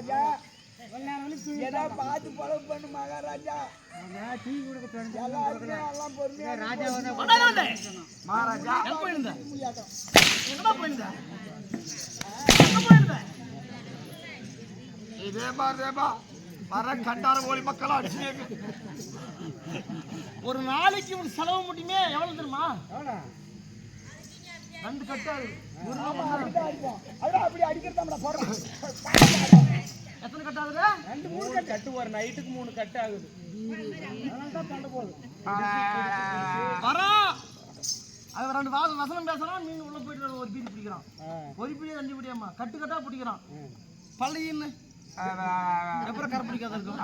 மகாராஜா. கொஞ்ச நேரம் வந்து தூங்கி ஏதோ பார்த்து பழகு பண்ணு மகாராஜா. டீ கொடுக்க எல்லாம் பொறுமையா ராஜா மகாராஜா. போயிருந்த? போயிருந்த? போயிருந்த? இதே மாதிரிதேப்பா வர கண்டார கோழி மக்கள் அடிச்சு ஒரு நாளைக்கு செலவு மட்டுமே எவ்வளவு தெரியுமா? ரெண்டு கட்டாது. அப்படி அடிக்கிறதா போடுறோம் எத்தனை கட்டாதுல ரெண்டு மூணு கட்டு. ஒரு நைட்டுக்கு மூணு கட்டு ஆகுது. அதனால தான் பண்ண போகுது வரோம் அது ரெண்டு வாசம் வசனம் பேசுறான் மீன் உள்ள போயிட்டு ஒரு பீடி பிடிக்கிறான். ஒரு பீடி ரெண்டு பீடியாமா கட்டு கட்டா பிடிக்கிறான். பள்ளின்னு அப்புறம் கரை பிடிக்காத இருக்கும்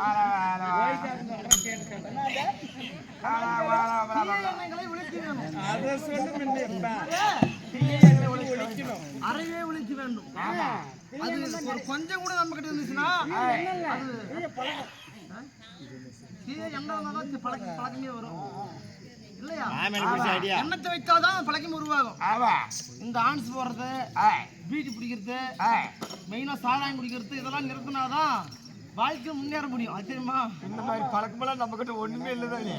ஒழிக்க வேணும். அதை அறவே ஒழிக்க வேண்டும். அது ஒரு கொஞ்சம் கூட நம்ம கிட்ட இருந்துச்சுன்னா? தீய எண்ணெய் வந்தாதான் தி- பழக்க பழக்கமே வரும். இல்லையா? எண்ணத்தை வைத்தாதான் பழக்கம் உருவாகும். ஆமா. இந்த ஆன்ஸ் போடுறது பீடி பிடிக்கிறது மெயினா சாராயம் குடிக்கிறது இதெல்லாம் நிறுத்தினாதான் வாழ்க்கை முன்னேற முடியும். அது தெரியுமா? இந்த மாதிரி பழக்கமெல்லாம் நம்ம கிட்ட ஒண்ணுமே இல்லதானே?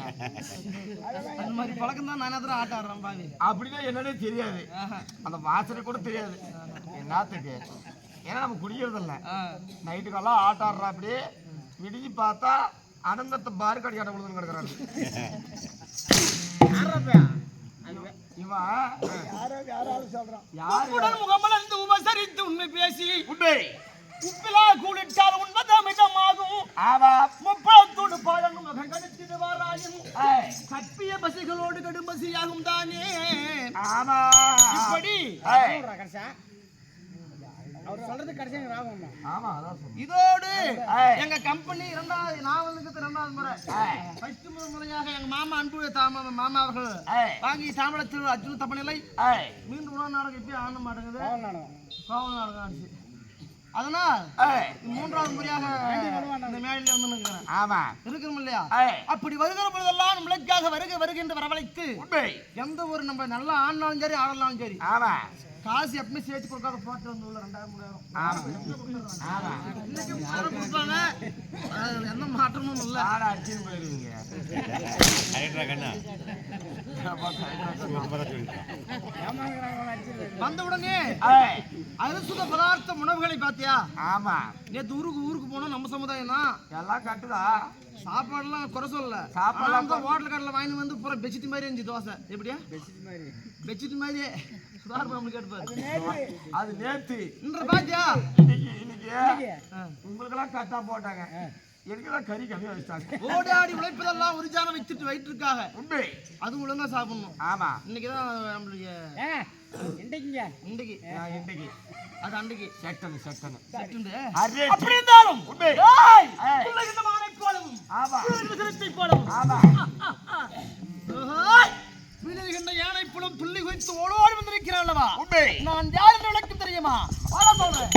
அந்த மாதிரி பழக்கம் தான் நான் எதிர ஆட்ட ஆடுறேன் பாவி. அப்படின்னா என்னன்னே தெரியாது. அந்த வாசனை கூட தெரியாது. என்னத்துக்கு? ஏன்னா நம்ம குடிக்கிறது இல்ல ஆ. நைட்டுக்கெல்லாம் ஆட்ட ஆடுறா அப்படி விடிஞ்சு பார்த்தா அனந்தத்தை பாரு கடி ஆட்ட கொடுத்து கிடக்குறாரு. உண்மை பேசி உண்மை. உப்பிலா கூலிட்டால் உண்மதமிதமாகும் ஆமா முப்பத்தோடு பாலனும் மகன் கற்பிய பசிகளோடு கடும் பசியாகும் தானே. ஆமா. இப்படி. அவர் சொல்றது கடைசி ராகம் ஆமா அதான். இதோடு. எங்க கம்பெனி இரண்டாவது நான் வந்து இரண்டாவது முறை. ஃபர்ஸ்ட் முதல் முறையாக எங்க மாமா அன்பு தாமா மாமா அவர்கள் வாங்கி தாமரத்தில் அர்ஜுன தப்பநிலை மீண்டும் உணவு நாடகம் இப்பயும் ஆட மாட்டேங்குது கோவம் நாடகம் ஆச்சு. அதனால் மூன்றாவது முறையாக இந்த மேடையில வந்து நிற்கிறேன். ஆமா. இருக்கிறோம் இல்லையா? அப்படி வருகிற பொழுதெல்லாம் நம்மளுக்காக வருக வருகின்ற வரவழைத்து எந்த ஒரு நம்ம நல்லா ஆடினாலும் சரி ஆடலாலும் சரி ஆமா. காசு எப்பவுமே சேர்த்து கொடுக்காத போட்டு வந்து உள்ள ரெண்டாயிரம் மூணாயிரம். எந்த மாற்றமும் இல்லை. ஆடா போயிருவீங்க. வந்த உடனே அரிசுத பதார்த்த உணவுகளை பாத்தியா ஆமா. நேத்து ஊருக்கு ஊருக்கு போனோம் நம்ம சமுதாயம் தான் எல்லாம் கட்டுதா? சாப்பாடுலாம் குறை சொல்லல. சாப்பாடுலாம் சாப்பாடு ஹோட்டல் கடையில் வாங்கி வந்து பூரா பெட்ஷீட் மாதிரி இருந்துச்சு தோசை. எப்படியா? பெட்ஷீட் மாதிரியே. சுதார் கேட்டுப்பாரு அது நேத்து. இன்ற பாத்தியா? இன்னைக்கு இன்னைக்கு. உங்களுக்கெல்லாம் கட்டா போட்டாங்க. எனக்குதான் கறி கம்மியா வச்சிட்டாங்க. ஓடாடி உழைப்பதெல்லாம் ஒரு ஜானம் வைத்துட்டு வயிற்றுக்காக உண்மை அது ஒழுங்கா சாப்பிடணும். ஆமா. இன்னைக்கு தான் இன்றைக்கு நான் இன்னைக்கு. அது அன்றைக்கு செட்டனு செட்டனு. சட்டுண்டு. அப்படி இருந்தாலும் உண்மை. புல்லகின்ற மானை போலவும். ஆமா. போலவும். ஆமா. விழுகின்ற யானை புலம் துள்ளி குதித்து ஓடோடி வந்திருக்கிறான் அல்லவா? நான் யார் என்று விளக்கம் தெரியுமா? சொல்றேன்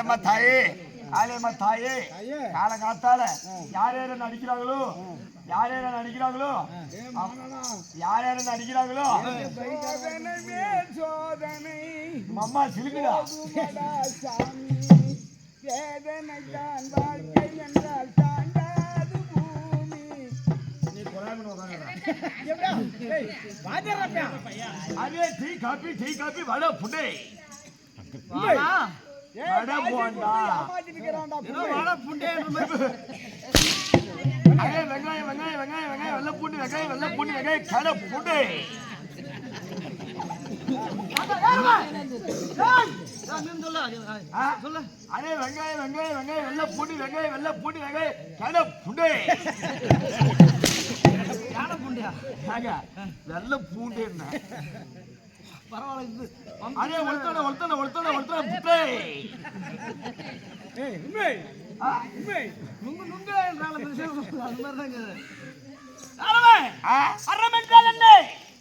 மாரியம்மா தாயே காளியம்மா தாயே. ஐயே. கால காத்தால யார் யார நடிக்கிறாங்களோ? யார் யார நடிக்கிறாங்களோ? யார் யார நடிக்கிறாங்களோ அம்மா சிலுக்குடா வேதனை தான் வாழ்க்கை என்றால் தாண்டாது பூமி. நீ கொலாமன் அப்பா அதே டீ காபி டீ காபி வடை புடை. வாடா. போண்டா வாடா. அதே வெங்காயம் வெங்காயம் வெங்காயம் வெங்காயம் வெள்ளை பூண்டு வெங்காயம் வெள்ளை பூண்டு வெங்காயம் கடை. அதே வெங்காயம் வெங்காயம் வெங்காயம் வெள்ளை பூண்டு வெங்காயம் வெள்ளை பூண்டு வெங்காயம் கடை புண்டையா? வெள்ளை பூண்டு என்ன பரவாயில்ல, இது அதே ஒருத்தனை ஒருத்தனை ஒருத்தனை ஒருத்தனை புடை ஏய் உண்மை ஆ? உண்மை நுங்கு நுங்கு என்றால பெருசா சொல்லு. அது மாதிரிதாங்க இது. ஆ? அறம் என்றால் என்ன?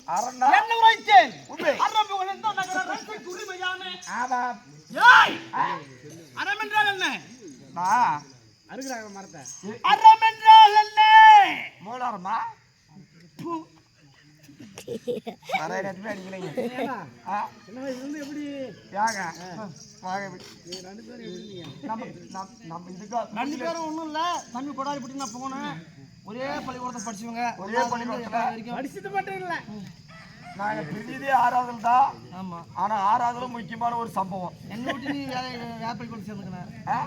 அரண்டா என்ன உரைத்தேன்? உண்மை அறம் புகழ்ந்த நகர ரசத்துக்கு உரிமையானே. ஆமா ஏய்! அறம் என்றால் என்ன? நான் அறுக்குறாங்க மரத்தை அறம் என்றால் என்ன? மூலாரமா நிறைய நேரத்துமே அடிக்கலைங்க. ஏடா ஆ. சின்ன வயசுல இருந்து எப்படி? யாங்க வாங்க நம்ம நம்ம இதுக்கா ரெண்டு பேரும் ஒண்ணும் இல்ல. தம்பி கொடாரி பட்டி நான் போனேன். ஒரே பள்ளிக்கூடத்தை படிச்சவங்க. ஒரே பள்ளிக்கூடத்துல? படிச்சது மட்டும் இல்ல. நாங்க பிரிஞ்சதே ஆறாவதுல தான். ஆமா. ஆனா ஆறாவதுல முக்கியமான ஒரு சம்பவம். என்னை விட்டு நீ வேற பள்ளிக்கூடம் சேர்ந்துக்கின? ஆ?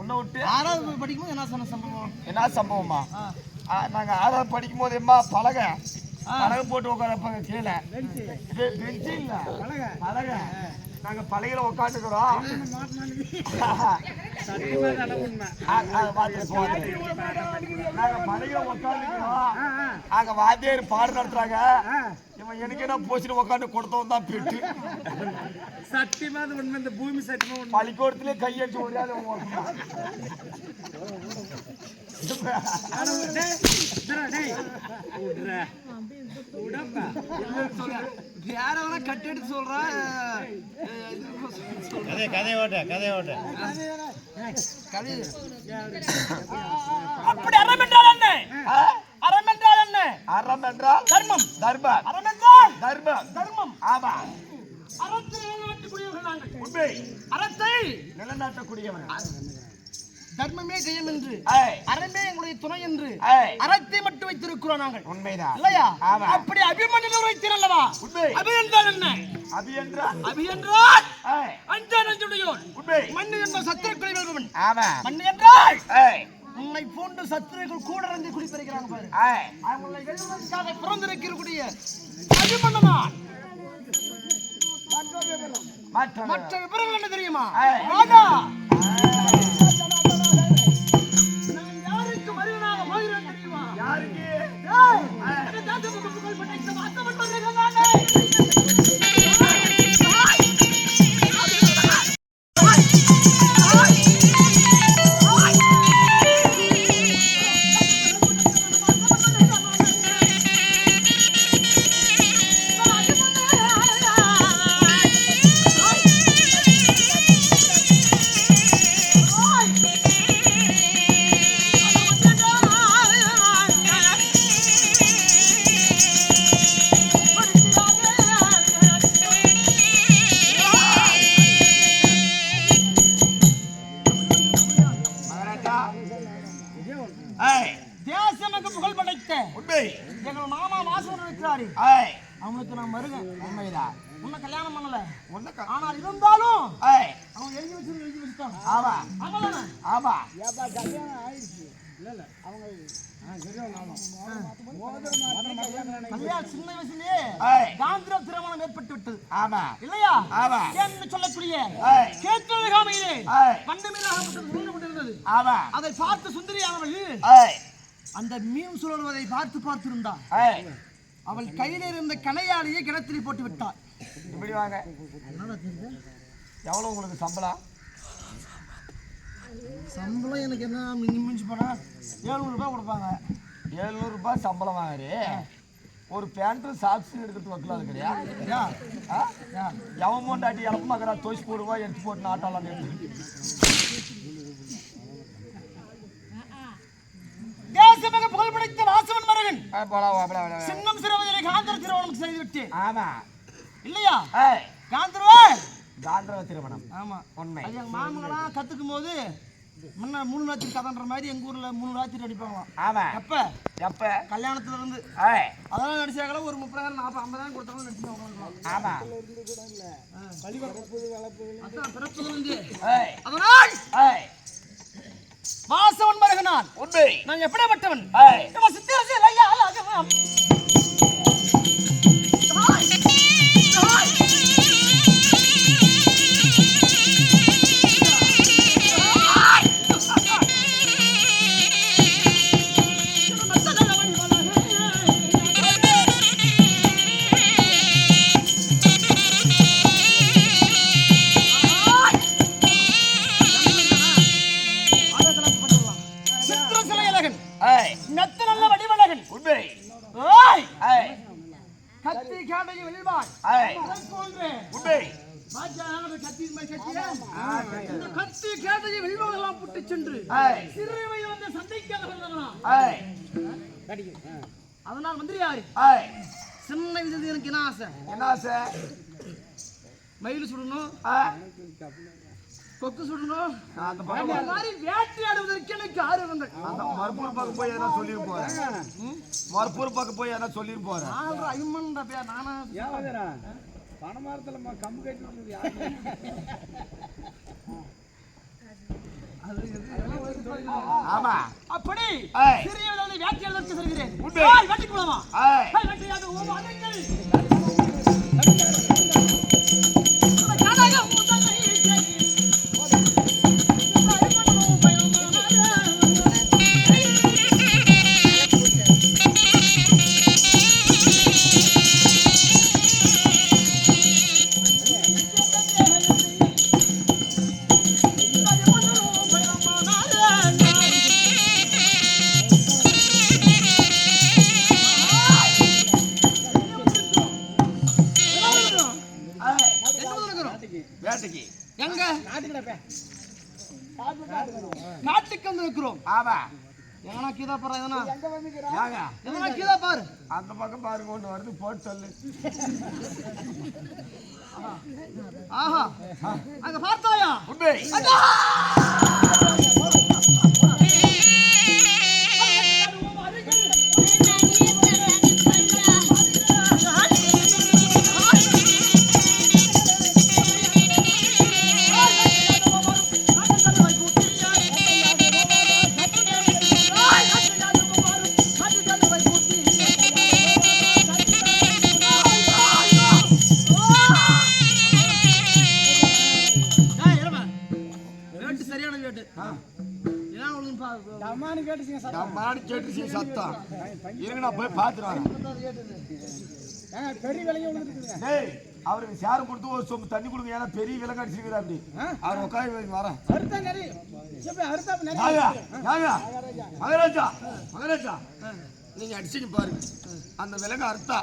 உன்னை விட்டு? ஆறாவது படிக்கும்போது என்ன சொன்ன சம்பவம்? என்ன சம்பவமா? ஆ. ஆ, நாங்க ஆறாவது படிக்கும் போது எம்மா பலக பழக போட்டு உட்காரப்பாங்க கீழே பெஞ்சு இல்ல. பழக நாங்க பழகில உட்காந்துக்கிறோம். நாங்க பலகையில உட்காந்துக்கிறோம். அங்க வாத்தியார் பாடு நடத்துறாங்க. இவன் எனக்கு என்ன போச்சுட்டு உட்காந்து கொடுத்தவன் தான் பெட்டு. சத்தியமா அது உண்மை இந்த பூமி சத்தியமா உண்மை பள்ளிக்கூடத்திலே கையெழுத்து ஓடியாது ஆனா, டேய், இந்தா, டேய். விட்றா. விடப்பா. வேற எவனா கட் எடுத்து சொல்றான் கதை ஓட்ட கதை ஓட்ட கதை அப்படி அறம் என்றால் என்ன? அறம் என்றால் என்ன? அறம் என்றால் தர்மம். தர்மம். அறம் என்றால் தர்மம். தர்மம். ஆமா. அறத்தை நிலைநாட்டக்கூடியவர்கள் நாங்கள். உண்மை. அறத்தை நிலநாட்டக்கூடியவன் தர்மமே ஜெயம் என்று அறமே எங்களுடைய துணை என்று அறத்தை மட்டும் வைத்திருக்கிறோம் நாங்கள். உண்மைதான். இல்லையா. அப்படி அபிமன்யு வைத்தீர் அல்லவா? உண்மை. அபி என்றால் என்ன? அபி என்றால்? அபி என்றால் ஏய், அஞ்சா நஞ்சுடையோன் உண்மை. மண்ணு என்ற சத்திரக்குறை வெல்பவன். ஆமா மண்ணு என்றால்? உன்னை போன்று சத்திரர்கள் கூட இருந்து குடிப்பறிக்கிறாங்க பாரு. அவங்களை வெல்வதற்காக பிறந்திருக்கக்கூடிய அபிமன்னனான் மற்ற மற்ற விபரங்கள் என்ன தெரியுமா. ராஜா. இந்த தேசத்துக்கு இருந்தாலும் ஏய், அவன் எழுதி வச்சு எழுதி வச்சுட்டான். ஆமா. ஆமாதானே ஆமா. ஏப்பா, கல்யாணம் ஆயிடுச்சு. இல்ல, இல்ல, அவங்க ஆ, சரியான ஆமா. மோதிர மாத்திரம் கல்யாணம் நினைக்கிறேன். கல்யாணம் சின்ன வயசுலயே ஏய், காந்திர திருமணம் ஏற்பட்டு விட்டது. ஆமா. இல்லையா? ஆமா. என்று சொல்லக்கூடிய கேட்டழகாமையிலே ஆமா. அதை பார்த்து சுந்தரியானவள் அந்த மீன் சுழல்வதை பார்த்து பார்த்திருந்தாள். ஏய், அவள் கையில இருந்த கணையாளியை கிணத்திலே போட்டு விட்டாள். இப்படி வாங்க. எவ்வளவு உங்களுக்கு சம்பளம்? சம்பளம் எனக்கு என்ன மிஞ்சி மிஞ்சி போனா ஏழுநூறு ரூபாய் கொடுப்பாங்க. எழுநூறு ரூபாய் சம்பளம் வாங்குறி. ஒரு பேண்ட்டும் சாக்ஸ் எடுக்கிறது வைக்கலாம் இருக்கிறியா? எவன் மோண்டாட்டி இழப்பமாக்கிறா தோசி போடுவா எடுத்து போட்டு நாட்டாலாம் தேசமாக புகழ் படைத்த வாசவன் மரகன். சின்னம் சிறுவதிலே காந்திர திருமணம் செய்து விட்டேன். ஆமா. இல்லையா? காந்திரவா காந்திரவ திருமணம். ஆமா. உண்மை. அது எங்க மாமங்களாம் கத்துக்கும் போது முன்ன மூணு ராத்திரி கதைன்ற மாதிரி எங்க ஊர்ல மூணு ராத்திரி அடிப்பாங்களாம். ஆமா. எப்ப? எப்ப? கல்யாணத்துல இருந்து அதெல்லாம் நடிச்சாங்களா ஒரு முப்பதாயிரம் நாற்பது ஐம்பதாயிரம் கொடுத்தாலும் நடிச்சு உட்காந்துக்கலாம். ஆமா. அதான் பிறப்புல இருந்து ஏய். அதனால் வாசவன் மருகனான். உண்மை. நான் எப்படிப்பட்டவன்? சித்தரசியல் ஐயா அழகவன். கொக்கு சுடணும். அந்த மாதிரி வேட்டையாடுவதற்கு எனக்கு ஆர்வங்கள். அந்த மறுப்பூர் பக்கம் போய் எதனா சொல்லிட்டு போறேன் பக்கம் போய் எதனா சொல்லிட்டு போறேன் நாலு ஐமன்ற பேர் நானா? பணமரத்துல கம்பு கட்டி விட்டுருது யாரு? ஆமா. அப்படி ஏய். சிறியவர்களை வேட்டையாடுவதற்கு செல்கிறேன். வேட்டைக்கு போலாமா வேட்டையாடு, ஓ, ஆஹா. அங்க பார்த்தாயா? உண்மை. அவருக்கு சேர் கொடுத்து ஒரு சொம்பு தண்ணி கொடுங்க ஏன்னா பெரிய விலை கடிச்சிருக்கிறா அப்படி. அவர் உட்காந்து வரேன் மகராஜா மகராஜா. நீங்க அடிச்சுங்க பாருங்க. அந்த விலங்கு அறுத்தா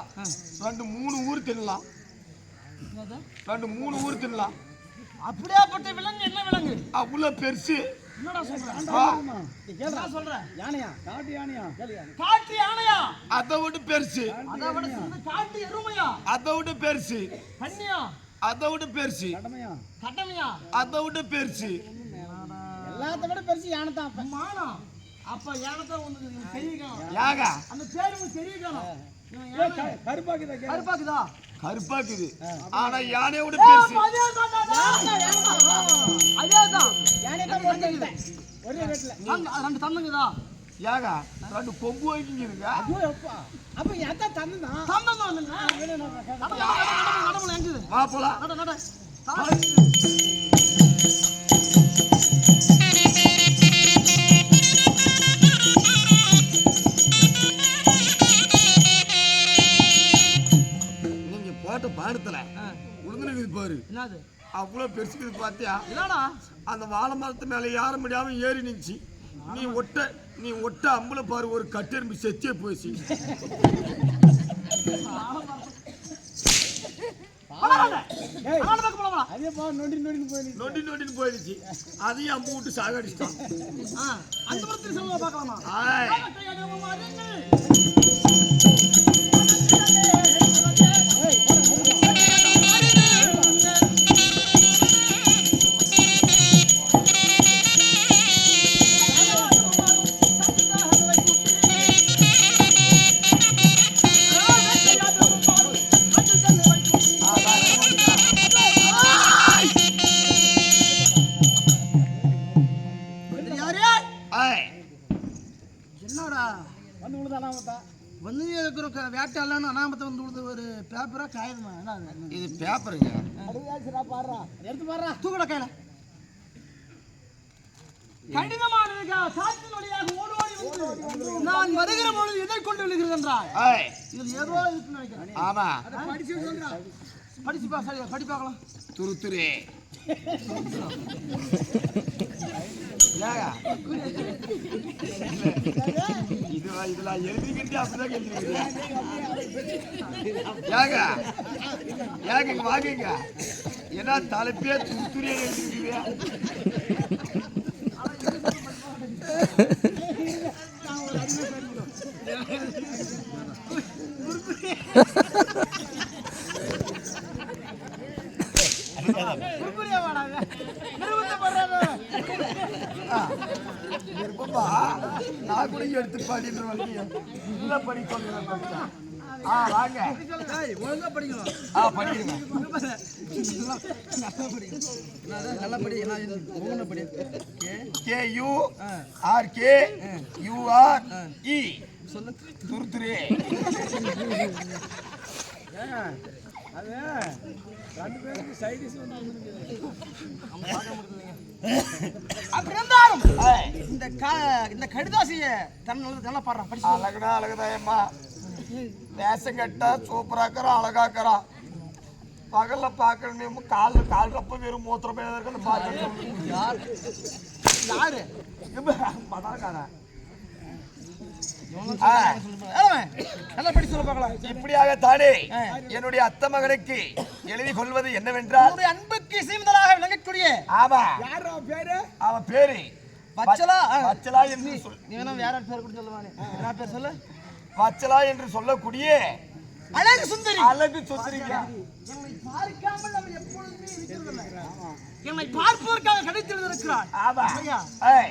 ரெண்டு மூணு ஊர் தின்னலாம். ரெண்டு மூணு ஊர் தின்னலாம். அப்படியாப்பட்ட விலங்கு என்ன விலங்கு? அவ்வளோ பெருசு. என்னடா சொல்ற? ஆ, என்ன சொல்ற? யானையா? காட்டு யானையா? கேளு யானை. காட்டு யானையா? அதை விட பெருசு. அதை விட சின்ன காட்டு எருமையா? அதை விட பெருசு. அதை விட பெருசு. அதை விட பெருசு. எல்லாத்த விட பெருசு யானை தான் அப்ப. மானா அப்ப யானைத்தான் ஒன்று தெரியும் ஏங்க அந்த பேரு உங்களுக்கு கருப்பாக்குதா கருப்பாக்குதா? கருப்பாக்குது ஆனா யானையை விட பெருசு அதேதான் யானை தான் போட்டு ஒரே வீட்டுல ரெண்டு தந்தங்குதா ஏங்க ரெண்டு கொம்பு வைக்கிங்க ஐயோ, அப்பா அப்ப எத்த தான் வந்துங்க நடமுல எங்குது வா போலாம் நட நட பாரு என்னது? அவ்வளோ பெருசுக்குது பார்த்தியா இல்லடா அந்த வாழை மரத்து மேலே ஏற முடியாம ஏறி நின்னுச்சு. நீ ஒட்ட நீ ஒட்ட அம்புல பாரு ஒரு கட்டெரும்பு செத்தே போச்சு. பக்கம் போலாம் அதே பா நொண்டி நொண்டின்னு போயிடுச்சு. அதையும் அம்பு விட்டு சாகடிச்சிட்டான் அந்த மரத்தில் செல்வா பார்க்கலாமா? கடினமானதுக்கா காற்றின் வழியாக ஓடி ஓடி நான் வருகிற பொழுது எதை கொண்டு விழுகிறது என்றால் இதில் ஏதோ இருக்குன்னு நினைக்கிறேன். ஆமா. படிச்சு சொல்றா. படிச்சு படி பார்க்கலாம். துரு துரு இதெல்லாம் எழுதிக்கிட்டு அப்படிதான் எழுதிக்கிறீங்க ஏங்க. ஏங்க இங்க வாங்குங்க ஏன்னா தலைப்பே துரு துரியா எழுதிக்கிறீங்க நான் கூட எடுத்து பாடிட்டு வந்தீங்க இல்ல படி சொல்லுங்க ஆ வாங்க ஒழுங்கா படிக்கணும். ஆ படிடுங்க நல்லா படி நல்லா படி நான் ஒழுங்கா படி A K U R K U R E சொல்லு துருத்துரு. அது ரெண்டு பேருக்கு சைடிஸ் வந்து அப்படி இருந்தாலும் இந்த க- இந்த கடிதாசிய தன் நல்லா பாடுறான் படிச்சு சொல்லு. அழகுனா அழகுதாயம்மா வேஷம் கட்டா சூப்பராக்கிறா அழகாக்கிறா பகல்ல பார்க்கணும் காலில் கால் ரப்ப வெறும் மூத்திரம் போய் இருக்குன்னு பார்க்கணும் யார்? யாரு? பணக்காரன். இப்படியாக தானே என்னுடைய அத்தை மகனுக்கு எழுதி கொள்வது என்னவென்றால் அன்புக்கு சீமந்தராக விளங்கக்கூடிய ஆமா. பேரு அவன் பேரு? வச்சலா ஆ. வச்சலா என்று சொல் நீ வேணா வேற பேர் கூட சொல்லுவானே. பேர் சொல்லு. வச்சலா என்று சொல்லக்கூடிய அழகு சுந்தரி. அழகு சொத்துறீங்க என்னை பார்க்காமல் எப்பொழுதுமே இருக்கிறதில்லை. என்னை பார்ப்பதற்காக ஆமா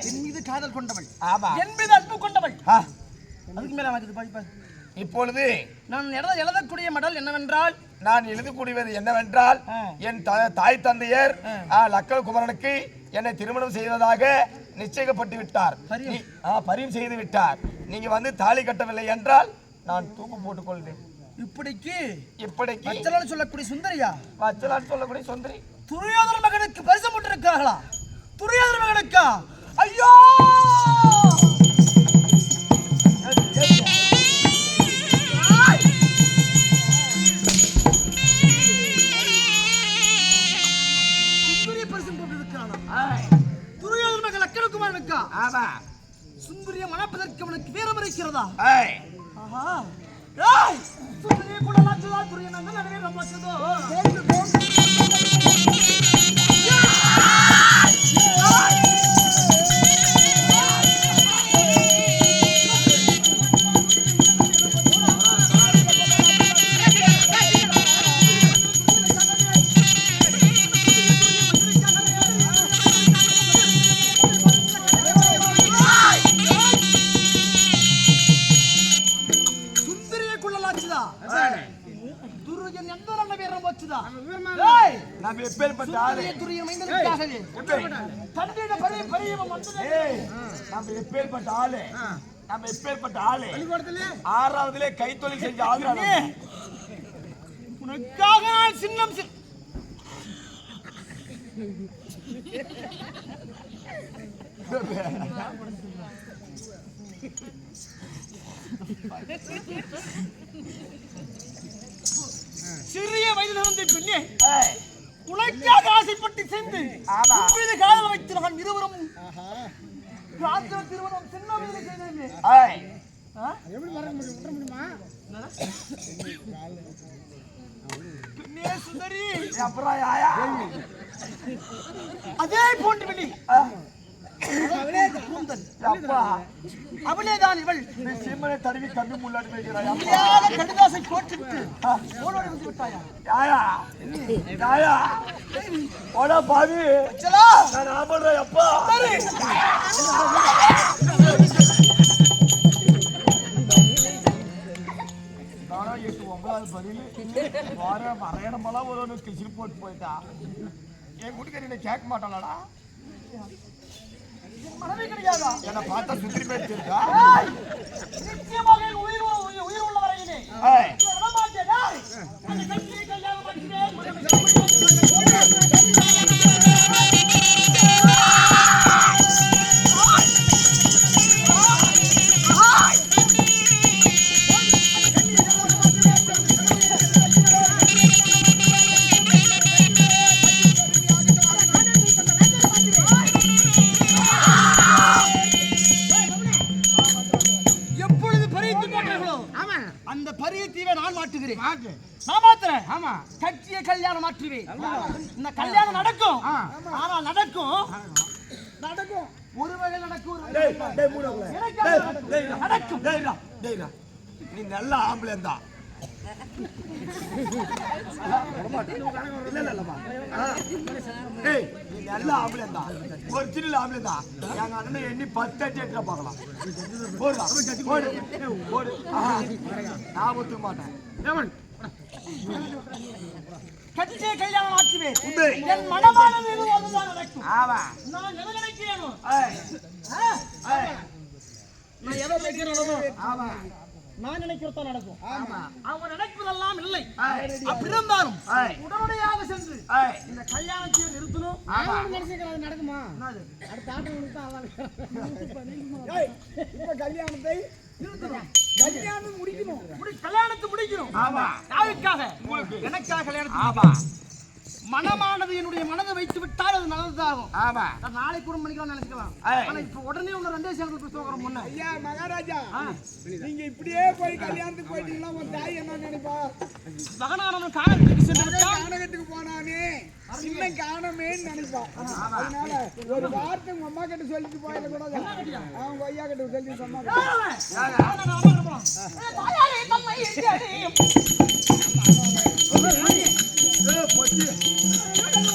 என் மீது காதல் கொண்டவள். ஆமா என் மீது அன்பு கொண்டவள். அதுக்கு மேல எனக்கு படிப்பேன் இப்பொழுது நான் எழுத எழுதக்கூடிய மடல் என்னவென்றால் நான் எழுதக்கூடியது என்னவென்றால். என் தாய் தந்தையர் லக்கல் குமரனுக்கு என்னை திருமணம் செய்வதாக நிச்சயிக்கப்பட்டு விட்டார். பரியம். செய்து விட்டார். நீங்க வந்து தாலி கட்டவில்லை என்றால் நான் தூக்கு போட்டுக் கொள்வேன் இப்படிக்கு இப்படிக்கு வச்சலான்னு சொல்லக்கூடிய சுந்தரியா? வச்சலான்னு சொல்லக்கூடிய சுந்தரி. துரியோதன மகனுக்கு பரிசம் போட்டிருக்கிறார்களா? துரியோதன மகனுக்கா? ஐயோ! சுந்தரிய மணப்பதற்கு அவனுக்கு வீரம் இருக்கிறதா? ஆஹா. ஏய் சுந்தரிய கூட லாச்சதா துரியனங்க நடுவே நம்ம எப்பேற்பட்ட ஆளு? நம்ம எப்பேற்பட்ட ஆளு? பள்ளிக்கூடத்துல? ஆறாவதுலே கைத்தொழில் செஞ்ச நாம. உனக்காக நான் சின்னம் சிறிய வயதிலிருந்து பெண்ணே உனக்காக ஆசைப்பட்டு சென்று காதல் வைத்து நான் இருவரும் ராத்திர திருமணம் சின்ன ஏய், ஆ? எப்படி மறக்க முடியும் விட முடியுமா சுந்தரி அப்புறம் அதே அவளே கூந்தல் அப்பா அவளேதான் இவள் நீ சிம்மனை தடவி கண்ணு முள்ளாடி வைக்கிறாய் இல்லாத கடிதாசை போட்டுவிட்டு ஓடோடி வந்து விட்டாயா யாயா யாயா ஓடா பாவி சலா நான் ஆபடுறேன் அப்பா நானா எட்டு ஒன்பதாவது பதில் வார மறையணமெல்லாம் ஒரு ஒரு கிசில் போட்டு போயிட்டா என் குடிக்கிற கேட்க மாட்டாளாடா மனைவி முடியாதா என்னை பார்த்தா சுத்திரி நிச்சயமாக உயிர் உயிர் உள்ள வரையிலே மாட்டேன், நல்ல ஆம்பளை தான் ஒரு சின்ன ஆம்பளை தான் எங்க அண்ணன் எண்ணி பத்து அடி எட்டுல பார்க்கலாம் போடுடா போடு போடு ஆஹா. நான் ஒத்துக்க மாட்டேன் கட்சியை கல்யாணம் மாற்றுவேன் உண்மை. என் மனமானது எதுவும் அதுதான் நடக்கும் ஆமா நான் எதை நினைக்கிறேனோ ஏய், ஆ, ஏய், நான் எதை நினைக்கிறேனோ ஆமா நான் நினைக்கிறதான் நடக்கும். அவங்க நினைப்பதெல்லாம் இல்லை. அப்படி இருந்தாலும் உடனடியாக சென்று இந்த கல்யாணத்தை நிறுத்தணும். நினைச்சுக்கிறது நடக்குமா? அடுத்த ஆட்டம் இப்ப கல்யாணத்தை நிறுத்தணும். கல்யாணம் முடிக்கணும். முடி- கல்யாணத்தை முடிக்கணும். ஆமா. யாருக்காக? எனக்காக கல்யாணத்தை ஆமா. மனமானது என்னுடைய மனதை வைத்து விட்டால் அது நல்லதாகும். ஆமா. நான் நாளைக்கு கூட மணிக்கலாம் நினைச்சுக்கலாம். ஆனா இப்ப உடனே உங்க ரெண்டே சேர்ந்து பேசுவாங்க முன்ன ஐயா மகாராஜா ஆ. நீங்க இப்படியே போய் கல்யாணத்துக்கு போயிட்டீங்கன்னா உன் தாய் என்ன நினைப்பா? மகனானவன் காலத்துக்கு சென்று கானகத்துக்கு போனானே இன்னும் காணமேன்னு நினைப்பா. அதனால ஒரு வார்த்தை உங்க அம்மா கிட்ட சொல்லிட்டு போயிட கூடாது. அவங்க ஐயா கிட்ட சொல்லி சொன்னா 誰だ?